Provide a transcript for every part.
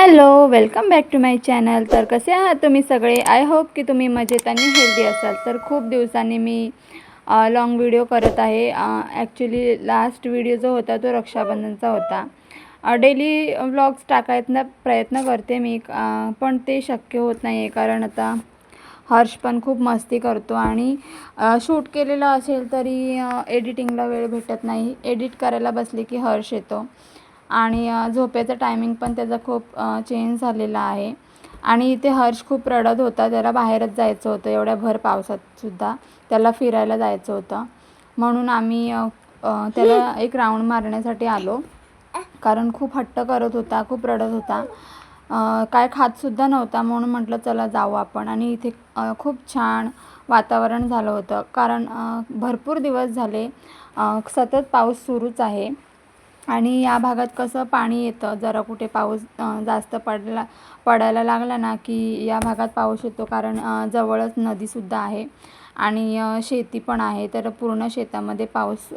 Hello welcome back to my channel. तर कसे आहात तुम्ही सगळे? आय होप की तुम्ही मजेत आणि हेल्दी असाल. तर खूप दिवसांनी मी लॉंग व्हिडिओ करत आहे. ॲक्च्युली लास्ट व्हिडिओ जो होता तो रक्षाबंधनचा होता. डेली व्लॉग्स टाकायचा प्रयत्न करते मी. पण ते शक्य होत नाही आहे कारण आता हर्ष पण खूप मस्ती करतो आणि शूट केलेलं असेल तरी एडिटिंगला वेळ भेटत नाही. एडिट करायला बसले की हर्ष येतो. आणि झोपेचं टायमिंग पण त्याचा खूप चेंज झालेला आहे. आणि इथे हर्ष खूप रडत होता त्याला बाहेरच जायचं होतं एवढ्या भर पावसात सुद्धा त्याला फिरायला जायचं होतं. म्हणून आम्ही त्याला एक राऊंड मारण्यासाठी आलो. कारण खूप हट्ट करत होता खूप रडत होता. काय खातसुद्धा नव्हता म्हणून म्हटलं चला जाऊ आपण. आणि इथे खूप छान वातावरण झालं होतं. कारण भरपूर दिवस झाले सतत पाऊस सुरूच आहे. आणि या भागात कसं पाणी येतं? जरा कुठे पाऊस जास्त पडला पडायला लागला ना की या भागात पाऊस येतो कारण जवळच नदीसुद्धा आहे आणि शेती पण आहे. तर पूर्ण शेतामध्ये पाऊस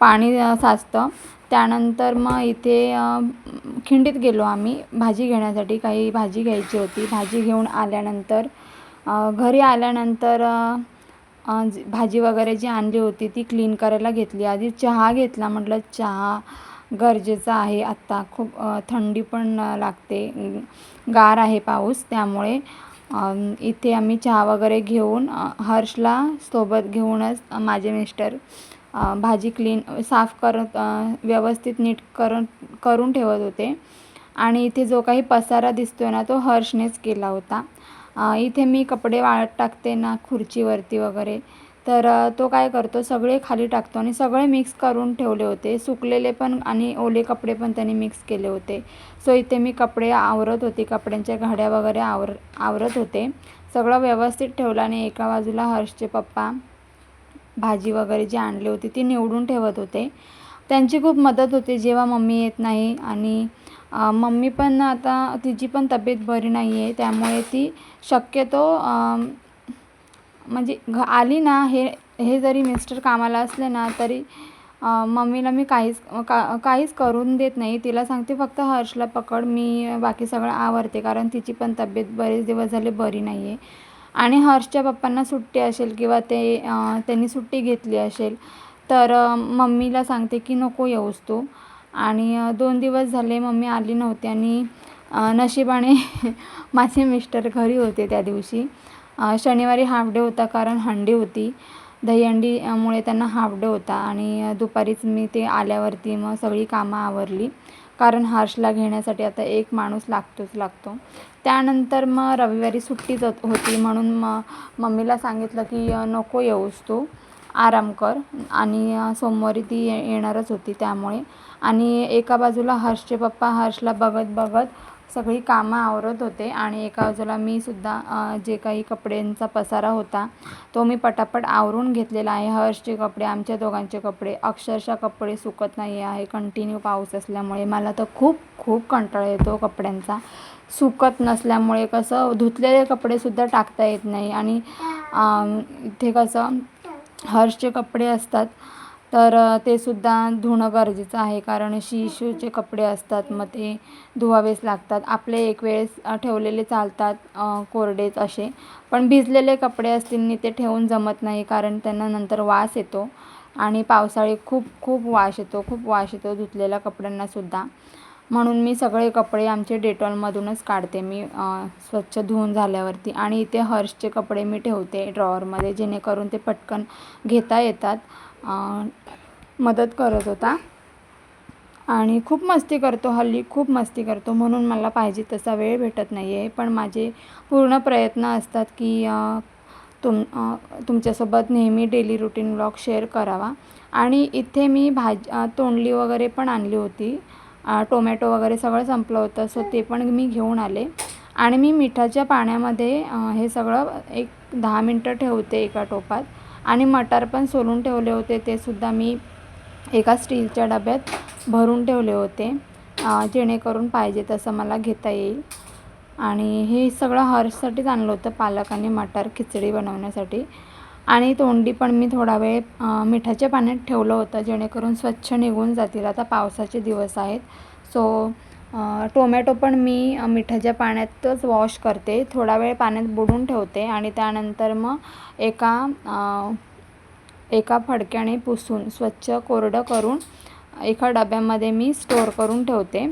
पाणी साचतं. त्यानंतर मग इथे खिंडीत गेलो आम्ही. भाजी घेण्यासाठी काही भाजी घ्यायची होती. भाजी घेऊन आल्यानंतर घरी आल्यानंतर भाजी वगैरे जी आणली होती ती क्लीन करायला घेतली. आधी चहा घेतला म्हटलं चहा गरजेचा आहे आत्ता. खूप थंडी पण लागते. गार आहे पाऊस त्यामुळे इथे आम्ही चहा वगैरे घेऊन हर्षला सोबत घेऊनच माझे मिस्टर भाजी क्लीन साफ करत व्यवस्थित नीट करून करून ठेवत होते. आणि इथे जो काही पसारा दिसतोय ना तो हर्षनेच केला होता. इथे मी कपडे वाळत टाकते ना खुर्चीवरती वगैरे. तर तो काय करतो सगळे खाली टाकतो आणि सगळे मिक्स करून ठेवले होते. सुकलेले पण आणि ओले कपडे पण त्यांनी मिक्स केले होते. सो इथे मी कपडे आवरत होते कपड्यांच्या घड्या वगैरे आवर आवरत होते. सगळं व्यवस्थित ठेवलं आणि एका बाजूला हर्षचे पप्पा भाजी वगैरे जी आणली होती ती निवडून ठेवत होते. त्यांची खूप मदत होते जेव्हा मम्मी येत नाही आणि मम्मी पण आता तिची पण तब्येत बरी नाही आहे त्यामुळे ती शक्यतो म्हणजे घ आली ना हे हे जरी मिस्टर कामाला असले ना तरी मम्मीला मी काहीच का काहीच करून देत नाही. तिला सांगते फक्त हर्षला पकड मी बाकी सगळं आवरते कारण तिची पण तब्येत बरेच दिवस झाले बरी नाही आहे आणि हर्षच्या पप्पांना सुट्टी असेल किंवा ते त्यांनी सुट्टी घेतली असेल तर मम्मीला सांगते की नको येऊस तू. आणि दोन दिवस झाले मम्मी आली नव्हती आणि नशिबाने माझे मिस्टर घरी होते त्या दिवशी. शनिवारी हाफ डे होता कारण हंडी होती. दहीहंडीमुळे त्यांना हाफ डे होता आणि दुपारीच मी ते आल्यावरती मग सगळी कामं आवरली. कारण हर्षला घेण्यासाठी आता एक माणूस लागतोच लागतो. त्यानंतर मग रविवारी सुट्टीच होती म्हणून मग मम्मीला सांगितलं की नको येऊस तू. आराम कर. आणि सोमवारी ती ये येणारच होती त्यामुळे. आणि एका बाजूला हर्षचे पप्पा हर्षला बघत बघत सगळी कामं आवरत होते. आणि एका बाजूला मी सुद्धा जे काही कपड्यांचा पसारा होता तो मी पटापट आवरून घेतलेला आहे. हर्षचे कपडे आमच्या दोघांचे कपडे अक्षरशः कपडे सुकत नाही आहे. कंटिन्यू पाऊस असल्यामुळे मला तर खूप खूप कंटाळा येतो कपड्यांचा. सुकत नसल्यामुळे कसं धुतलेले कपडेसुद्धा टाकता येत नाही. आणि इथे कसं हर्षचे कपडे असतात तर ते सुद्धा धुणं गरजेचं आहे कारण शिशूचे कपडे असतात मग ते धुवावेच लागतात. आपले एक वेळेस ठेवलेले चालतात कोरडेच असे. पण भिजलेले कपडे असतील ते ठेवून जमत नाही कारण त्यांना नंतर वास येतो आणि पावसाळी खूप खूप वास येतो खूप वास येतो धुतलेल्या कपड्यांनासुद्धा म्हणून मी सगळे कपडे आमचे डेटॉलमधूनच काढते. मी स्वच्छ धुवून झाल्यावरती आणि इथे हर्षचे कपडे मी ठेवते ड्रॉवरमध्ये जेणेकरून ते पटकन घेता येतात. मदत करत होता. आणि खूप मस्ती करतो हल्ली खूप मस्ती करतो म्हणून मला पाहिजे तसा वेळ भेटत नाही आहे पण माझे पूर्ण प्रयत्न असतात की तुम तुमच्यासोबत नेहमी डेली रुटीन ब्लॉग शेअर करावा. आणि इथे मी भाज तोंडली वगैरे पण आणली होती. टोमॅटो वगैरे सगळं संपलं होतं सो ते पण मी घेऊन आले. आणि मी मिठाच्या पाण्यामध्ये हे सगळं एक दहा मिनटं ठेवते एका टोपात. आणि मटार पण सोलून ठेवले होते ते सुद्धा मी एका स्टीलच्या डब्यात भरून ठेवले होते. जेणेकरून पाहिजे तसं मला घेता येईल. आणि हे सगळं हर्षसाठीच आणलं होतं पालक आणि मटार खिचडी बनवण्यासाठी. आणि तोंडी पण मी थोडा वेळ मिठाच्या पाण्यात ठेवलं होतं जेणेकरून स्वच्छ निघून जातील. आता पावसाचे दिवस आहेत. सो टोमॅटो पण मी मिठाच्या पाण्यातच वॉश करते. थोडा वेळ पाण्यात बुडून ठेवते आणि त्यानंतर मग एका एका फडक्याने पुसून स्वच्छ कोरडं करून एका डब्यामध्ये मी स्टोअर करून ठेवते.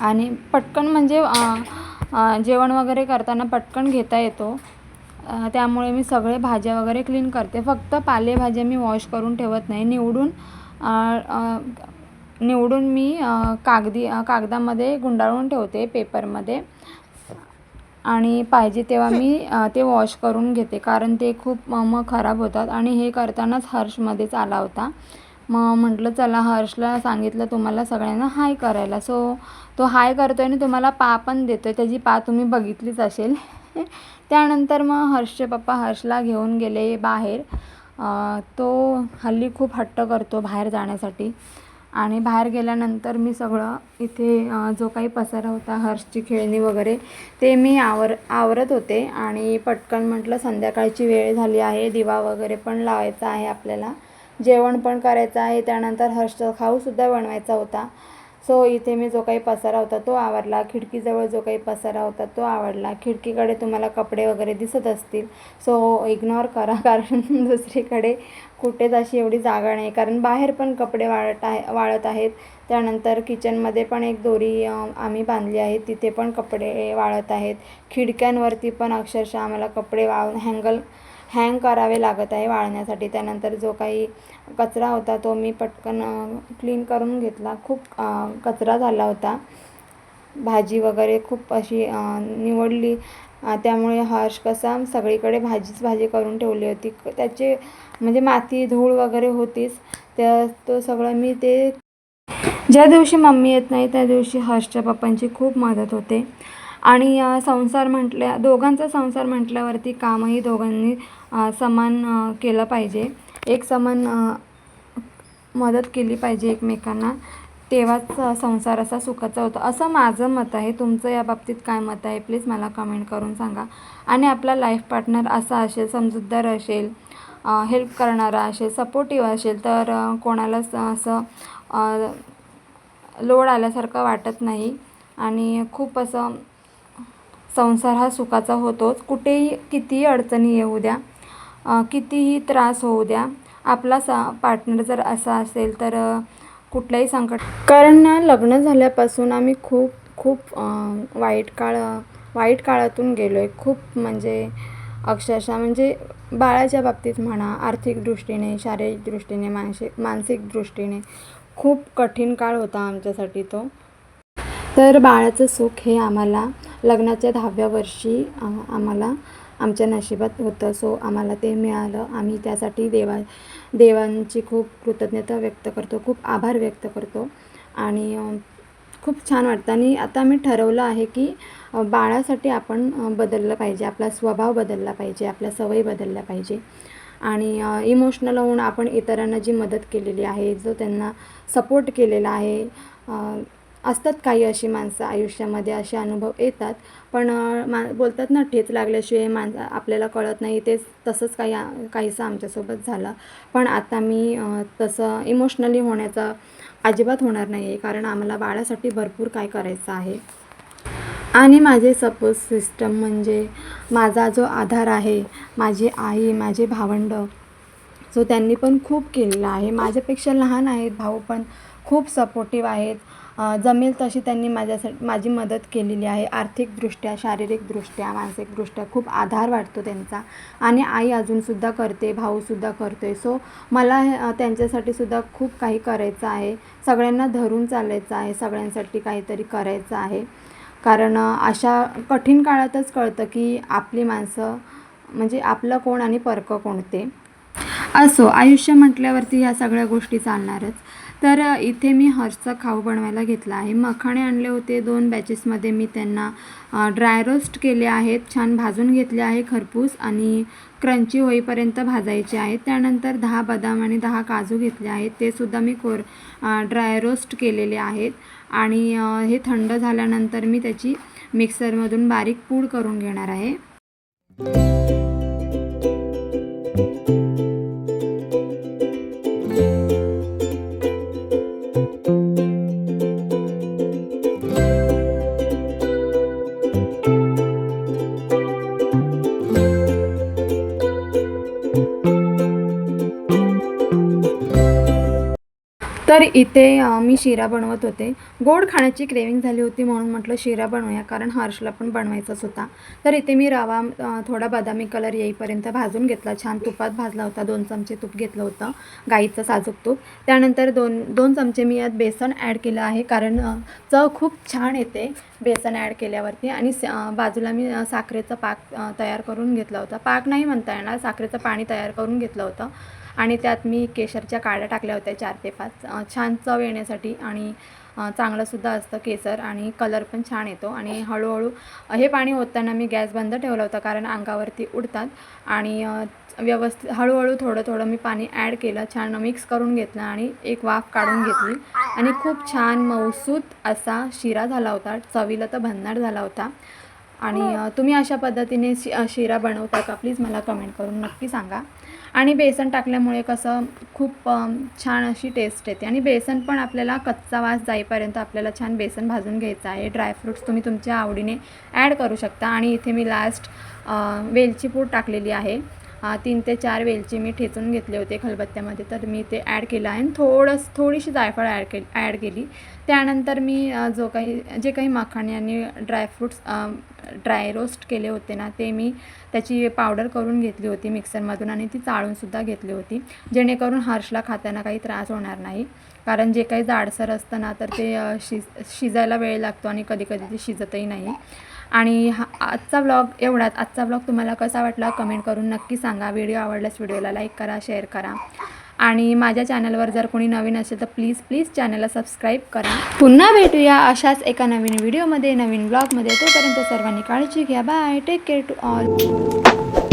आणि पटकन म्हणजे जेवण वगैरे करताना पटकन घेता येतो. त्यामुळे मी सगळे भाज्या वगैरे क्लीन करते. फक्त पालेभाज्या मी वॉश करून ठेवत नाही. निवडून निवडून मी कागदी कागदामध्ये गुंडाळून ठेवते पेपरमध्ये आणि पाहिजे तेव्हा मी ते वॉश करून घेते. कारण ते खूप मग खराब होतात. आणि हे करतानाच हर्षमध्येच आला होता. मग म्हटलं चला हर्षला सांगितलं तुम्हाला सगळ्यांना हाय करायला. सो तो हाय करतो आहे आणि तुम्हाला पा पण देतो आहे त्याची पा तुम्ही बघितलीच असेल. त्यानंतर मग हर्षचे पप्पा हर्षला घेऊन गेले बाहेर. तो हल्ली खूप हट्ट करतो बाहेर जाण्यासाठी. आणि बाहेर गेल्यानंतर मी सगळं इथे जो काही पसारा होता हर्षची खेळणी वगैरे ते मी आवर आवरत होते. आणि पटकन म्हटलं संध्याकाळची वेळ झाली आहे दिवा वगैरे पण लावायचा आहे आपल्याला. जेवण पण करायचं आहे. त्यानंतर हर्षचा खाऊसुद्धा बनवायचा होता. सो इथे मी जो काही पसारा होता तो आवडला. खिडकीजवळ जो काही पसारा होता तो आवडला. खिडकीकडे तुम्हाला कपडे वगैरे दिसत असतील. सो इग्नोर करा कारण दुसरीकडे कुठेच अशी एवढी जागा नाही. कारण बाहेर पण कपडे वाळत आहे वाळत आहेत. त्यानंतर किचनमध्ये पण एक दोरी आम्ही बांधली आहे. तिथे पण कपडे वाळत आहेत. खिडक्यांवरती पण अक्षरशः आम्हाला कपडे वाळ हँगल हँग करावे लागत आहे वाळण्यासाठी. त्यानंतर जो काही कचरा होता तो मी पटकन क्लीन करून घेतला. खूप कचरा झाला होता. भाजी वगैरे खूप अशी निवडली. त्यामुळे हर्ष कसा सगळीकडे भाजीच भाजी करून ठेवली होती. क- त्याचे म्हणजे माती धूळ वगैरे होतीच. त्या तो सगळं मी ते ज्या दिवशी मम्मी येत नाही त्या दिवशी हर्षच्या पप्पांची खूप मदत होते. आणि संसार म्हटल्या दोघांचा संसार म्हटल्यावरती कामही दोघांनी समान केलं पाहिजे. एक समान मदत केली पाहिजे एकमेकांना. तेव्हाच संसार असा सुखाचा होतो. असं माझं मत आहे. तुमचं या बाबतीत काय मत आहे? प्लीज मला कमेंट करून सांगा. आणि आपला लाईफ पार्टनर असा असेल समजूतदार असेल हेल्प करणारा असेल सपोर्टिव्ह असेल तर कोणालाच असं लोड आल्यासारखं वाटत नाही. आणि खूप असं संसार हा सुखाचा होतोच. कुठेही कितीही अडचणी येऊ द्या कितीही त्रास होऊ द्या आपला सा पार्टनर जर असा असेल तर कुठल्याही संकट कारण ना लग्न झाल्यापासून आम्ही खूप खूप वाईट काळ वाईट काळातून गेलो आहे खूप म्हणजे अक्षरशः म्हणजे बाळाच्या बाबतीत म्हणा आर्थिक दृष्टीने शारीरिक दृष्टीने मानसिक मानसिक दृष्टीने खूप कठीण काळ होता आमच्यासाठी तो. तर बाळाचं सुख हे आम्हाला लग्नाच्या दहाव्या वर्षी आम्हाला आमच्या नशिबात होतं. सो आम्हाला ते मिळालं. आम्ही त्यासाठी देवा देवांची खूप कृतज्ञता व्यक्त करतो. खूप आभार व्यक्त करतो. आणि खूप छान वाटतं. आणि आता मी ठरवलं आहे की बाळासाठी आपण बदललं पाहिजे. आपला स्वभाव बदलला पाहिजे. आपल्या सवयी बदलल्या पाहिजे. आणि इमोशनल होऊन आपण इतरांना जी मदत केलेली आहे जो त्यांना सपोर्ट केलेला आहे असतात काही अशी माणसं आयुष्यामध्ये असे अनुभव येतात. पण मा बोलतात ना ठेच लागल्याशिवाय माणसं आपल्याला कळत नाही. तेच तसंच काही काहीसं आमच्यासोबत झालं. पण आता मी तसं इमोशनली होण्याचा अजिबात होणार नाही आहे कारण आम्हाला बाळासाठी भरपूर काय करायचं आहे. आणि माझे सपोज सिस्टम म्हणजे माझा जो आधार आहे माझी आई माझे भावंड सो त्यांनी पण खूप केलेलं आहे. माझ्यापेक्षा लहान आहेत भाऊ पण खूप सपोर्टिव्ह आहेत. जमेल तशी त्यांनी माझ्यासाठी माझी मदत केलेली आहे. आर्थिकदृष्ट्या शारीरिकदृष्ट्या मानसिकदृष्ट्या खूप आधार वाटतो त्यांचा. आणि आई अजूनसुद्धा करते भाऊसुद्धा करतो. आहे सो मला त्यांच्यासाठी सुद्धा खूप काही करायचं आहे. सगळ्यांना धरून चालायचं आहे. सगळ्यांसाठी काहीतरी करायचं आहे. कारण अशा कठीण काळातच कळतं की आपली माणसं म्हणजे आपलं कोण आणि परकं कोणते? असो आयुष्य म्हटल्यावरती ह्या सगळ्या गोष्टी चालणारच. तर इथे मी हर्षचा खाऊ बनवायला घेतला आहे. मखाणे आणले होते दोन बॅचेसमध्ये मी त्यांना ड्राय रोस्ट केले आहेत. छान भाजून घेतले आहे खरपूस आणि क्रंची होईपर्यंत भाजायचे आहेत. त्यानंतर दहा बदाम आणि दहा काजू घेतले आहेत. ते सुद्धा मी कोर ड्राय रोस्ट केलेले आहेत. आणि हे थंड झाल्यानंतर मी त्याची मिक्सरमधून बारीक पूड करून घेणार आहे. तर इथे मी शिरा बनवत होते. गोड खाण्याची क्रेविंग झाली होती म्हणून म्हटलं शिरा बनवूया कारण हर्षला पण बनवायचाच होता. तर इथे मी रवा थोडा बदामी कलर येईपर्यंत भाजून घेतला. छान तुपात भाजला होता. दोन चमचे तूप घेतलं होतं. गाईचं साजूक तूप. त्यानंतर दोन दोन चमचे मी यात बेसन ॲड केलं आहे कारण चव खूप छान येते बेसन ॲड केल्यावरती. आणि स- बाजूला मी साखरेचा पाक तयार करून घेतला होता. पाक नाही म्हणता येणार साखरेचं पाणी तयार करून घेतलं होतं. आणि त्यात मी केशरच्या काड्या टाकल्या होत्या चार ते पाच. छान चव येण्यासाठी आणि चांगलंसुद्धा असतं केसर आणि कलर पण छान येतो. आणि हळूहळू हे पाणी ओतताना मी गॅस बंद ठेवला होता कारण अंगावरती उडतात. आणि व्यवस्थित हळूहळू थोडं थोडं मी पाणी ॲड केलं छान मिक्स करून घेतलं आणि एक वाफ काढून घेतली. आणि खूप छान मऊसूत असा शिरा झाला होता. चवीला तर भन्नाट झाला होता. आणि तुम्ही अशा पद्धतीने शि शिरा बनवता का? प्लीज मला कमेंट करून नक्की सांगा. आणि बेसन टाकल्यामुळे कसं खूप छान अशी टेस्ट येते. आणि बेसन पण आपल्याला कच्चा वास जाईपर्यंत आपल्याला छान बेसन भाजून घ्यायचं आहे. ड्रायफ्रूट्स तुम्ही तुमच्या आवडीने ॲड करू शकता. आणि इथे मी लास्ट वेलची पूड टाकलेली आहे. तीन ते चार वेलची मी ठेचून घेतले होते खलबत्त्यामध्ये. तर मी ते ॲड केलं आहे. आणि थोडंसं थोडीशी जायफळ ॲड केली ॲड केली. त्यानंतर मी जो काही जे काही मखाणे आणि ड्रायफ्रूट्स ड्राय रोस्ट केले होते ना ते मी त्याची पावडर करून घेतली होती मिक्सरमधून आणि ती चाळूनसुद्धा घेतली होती. जेणेकरून हर्षला खाताना काही त्रास होणार नाही. कारण जे काही जाडसर असतं ना तर ते शिज शिजायला वेळ लागतो आणि कधी कधी ते शिजतही नाही. आणि हा आजचा ब्लॉग एवढाच. आजचा ब्लॉग तुम्हाला कसा वाटला कमेंट करून नक्की सांगा. व्हिडिओ आवडल्यास व्हिडिओला लाईक करा शेअर करा. आणि माझ्या चॅनलवर जर कोणी नवीन असेल तर प्लीज प्लीज चॅनलला सबस्क्राईब करा. पुन्हा भेटूया अशाच एका नवीन व्हिडिओमध्ये नवीन ब्लॉगमध्ये तोपर्यंत सर्वांनी काळजी घ्या. Bye take care to all